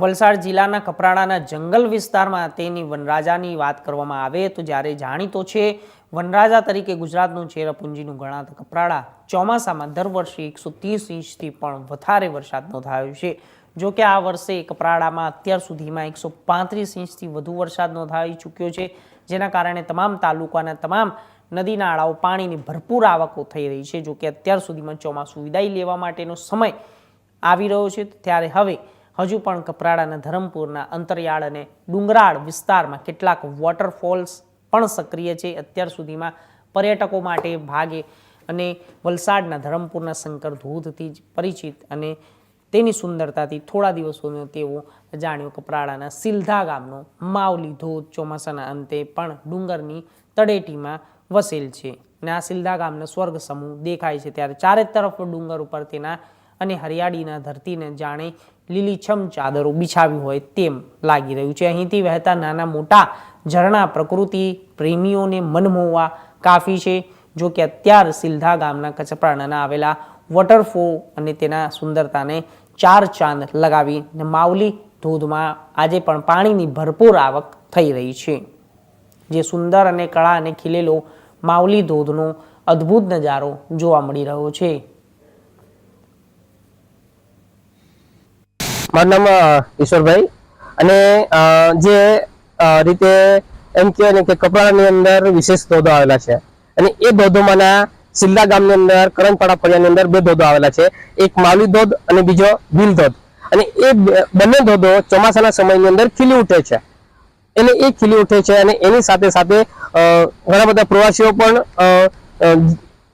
વલસાડ જિલ્લાના કપરાડાના જંગલ વિસ્તારમાં તેની વનરાજાની વાત કરવામાં આવે તો જ્યારે જાણીતો છે, વનરાજા તરીકે ગુજરાતનું ચેરાપુંજીનું ગણાતા કપરાડા ચોમાસામાં દર વર્ષે એકસો ત્રીસ ઇંચથી પણ વધારે વરસાદ નોંધાયો છે. જો કે આ વર્ષે કપરાડામાં અત્યાર સુધીમાં એકસો પાંત્રીસ ઇંચથી વધુ વરસાદ નોંધાઈ ચૂક્યો છે, જેના કારણે તમામ તાલુકાના તમામ નદી નાળાઓ પાણીની ભરપૂર આવકો થઈ રહી છે. જો કે અત્યાર સુધીમાં ચોમાસું વિદાય લેવા માટેનો સમય આવી રહ્યો છે ત્યારે હવે હજુ પણ કપરાડાના ધરમપુરના અંતરિયાળ અને ડુંગરાળ વિસ્તારમાં કેટલાક વોટરફોલ્સ પણ સક્રિય છે. અત્યાર સુધીમાં પર્યટકો માટે ભાગે અને વલસાડના ધરમપુરના શંકર ધોધથી જ પરિચિત અને તેની સુંદરતાથી થોડા દિવસોનો તેઓ જાણ્યો કપરાડાના સિલધા ગામનો માવલી ધોધ ચોમાસાના અંતે પણ ડુંગરની તળેટીમાં વસેલ છે અને આ સિલધા ગામનો સ્વર્ગ સમૂહ દેખાય છે. ત્યારે ચારે તરફ ડુંગર ઉપર તેના અને હરિયાળીના ધરતીને જાણે લીલીછમ ચાદરો બિછાવી હોય તેમ લાગી રહ્યું છે. અહીંથી વહેતા નાના મોટા ઝરણા પ્રકૃતિ પ્રેમીઓને મનમોહવા કાફી છે. જો કે અત્યાર સિલધા ગામના કચપરાણાના આવેલા વોટરફોલ અને તેના સુંદરતાને ચાર ચાંદ લગાવી ને માવલી ધોધમાં આજે પણ પાણીની ભરપૂર આવક થઈ રહી છે. જે સુંદર અને કળા અને ખીલેલો માવલી ધોધનો અદ્ભુત નજારો જોવા મળી રહ્યો છે. મારું નામ ઈશ્વરભાઈ અને જે રીતે એમ કહેવાય ને કે કપડાની અંદર વિશેષ ધોધો આવેલા છે. અને એ ધોધોમાંના સિલ્લા ગામની અંદર, કરણપાડા ફળિયાની અંદર બે ધોધો આવેલા છે. એક માવલી ધોધ અને બીજો ભીલ ધોધ. અને એ બંને ધોધો ચોમાસાના સમયની અંદર ખીલી ઉઠે છે. એટલે એ ખીલી ઉઠે છે અને એની સાથે સાથે ઘણા બધા પ્રવાસીઓ પણ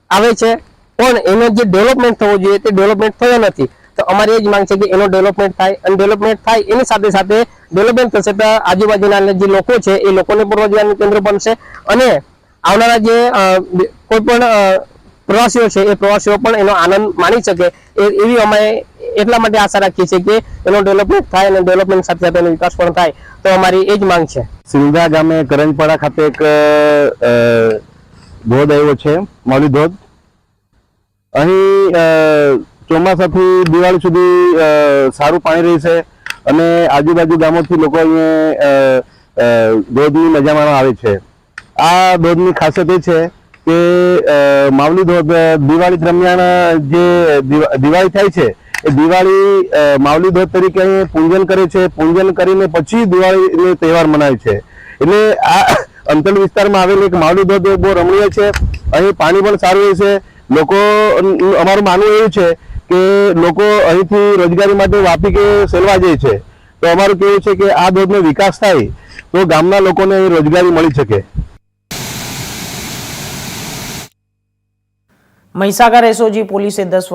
આવે છે. પણ એનો જે ડેવલપમેન્ટ થવો જોઈએ તે ડેવલપમેન્ટ થયો નથી. તો અમારી એ જ માંગ છે કે એનો ડેવલપમેન્ટ થાય. અને ડેવલપમેન્ટ થાય એની સાથે સાથે ડેવલપમેન્ટ થશે તો આજુબાજુના જે લોકો છે એ લોકોને પણ રોજગારનું કેન્દ્ર બનશે. અને આવનારા જે કોઈ પણ પ્રવાસીઓ છે એ પ્રવાસીઓ પણ એનો આનંદ માણી શકે. એવી અમે એટલા માટે આશા રાખીએ છીએ કે એનો ડેવલપમેન્ટ થાય અને ડેવલપમેન્ટ સાથે સાથે એનો વિકાસ પણ થાય. તો અમારી એ જ માંગ છે. સિંધા ગામે કરંજપાડા ખાતે એક ધોધ આવ્યો છે. માવલી ધોધ. અહીં ચોમાસાથી દિવાળી સુધી સારું પાણી રહેશે અને આજુબાજુ ગામોથી લોકો અહીંયા ધોધની મજા માણવા આવે છે. આ ધોધની ખાસિયત એ છે કે માવલી ધોધ દિવાળી દરમિયાન, જે દિવાળી થાય છે, એ દિવાળી માવલી ધોધ તરીકે અહીં પૂજન કરે છે. પૂજન કરીને પછી દિવાળીનો તહેવાર મનાવે છે. એટલે આ અંતર વિસ્તારમાં આવેલ એક માવલી ધોધ બહુ રમણીય છે. અહીં પાણી પણ સારું હોય છે. લોકો અમારું માનવું એવું છે કે લોકો અહીંથી રોજગારી માટે વાપી કે સેલવા જાય છે, તો અમારું કેવું છે કે આ ધોધનો વિકાસ થાય, તો ગામના લોકોને રોજગારી મળી શકે. મહીસાગર એસઓજી પોલીસે દસ